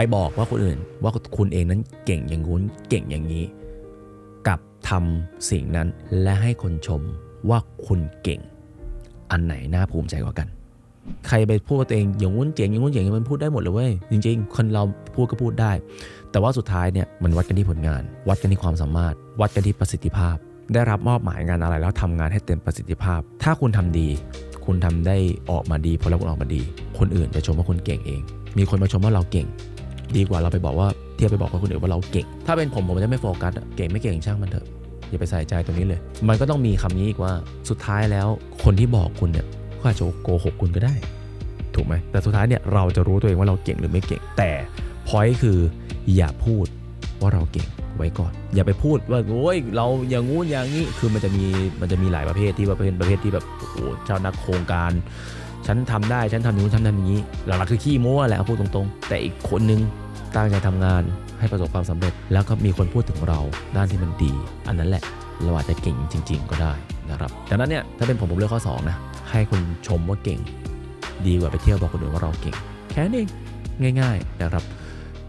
ไปบอกว่าคนอื่น ว่าคุณเองนั้นเก่งอย่างงู้นเก่งอย่างนี้ กับทำสิ่งนั้นและให้คนชมว่าคุณเก่ง อันไหนน่าภูมิใจกว่ากัน ใครไปพูดว่าตัวเองอย่างงู้นเจ๋งอย่างงู้นเจ๋งมันพูดได้หมดเลยเว้ยจริง ๆ คนเราพูดก็พูดได้ แต่ว่าสุดท้ายเนี่ยมันวัดกันที่ผลงาน วัดกันที่ความสามารถ วัดกันที่ประสิทธิภาพ ได้รับมอบหมายงานอะไรแล้วทำงานให้เต็มประสิทธิภาพ ถ้าคุณทำดี คุณทำได้ออกมาดีผลลัพธ์คุณออกมาดี คนอื่นจะชมว่าคุณเก่งเอง มีคนมาชมว่าเราเก่ง ดีกว่าเราไปบอกว่าเทียบไปบอกกับคนอื่นว่าเราเก่ง ถ้าเป็นผมผมจะไม่โฟกัสเก่งไม่เก่งช่างมันเถอะอย่าไปใส่ใจตรงนี้เลย มันก็ต้องมีคำนี้อีกว่าสุดท้ายแล้วคนที่บอกคุณเนี่ยก็อาจจะโกหกคุณก็ได้ ถูกไหมแต่สุดท้ายเนี่ยเราจะรู้ตัวเองว่าเราเก่งหรือไม่เก่ง แต่พอยคืออย่าพูดว่าเราเก่งไว้ก่อน อย่าไปพูดว่าโอ้ยเราอย่างงู้นอย่างนี้คือมันจะมีมันจะมีหลายประเภทที่ประเภทประเภทที่แบบโอ้โหเจ้านักโครงการ ฉันทำได้ฉันทำอย่างนู้นฉันทำอย่างนี้ หลักๆคือขี้โม้แหละอาพูดตรงๆ แต่อีกคนนึงตั้งใจทำงานให้ประสบความสำเร็จ แล้วก็มีคนพูดถึงเราด้านที่มันดี อันนั้นแหละเราอาจจะเก่งจริง ๆ ก็ได้นะครับดังนั้นเนี่ยถ้าเป็นผมผมเลือกข้อสองนะให้คนชมว่าเก่ง ดีกว่าไปเที่ยวบอกคนอื่นว่าเราเก่ง แค่นี้ง่าย ๆ นะครับ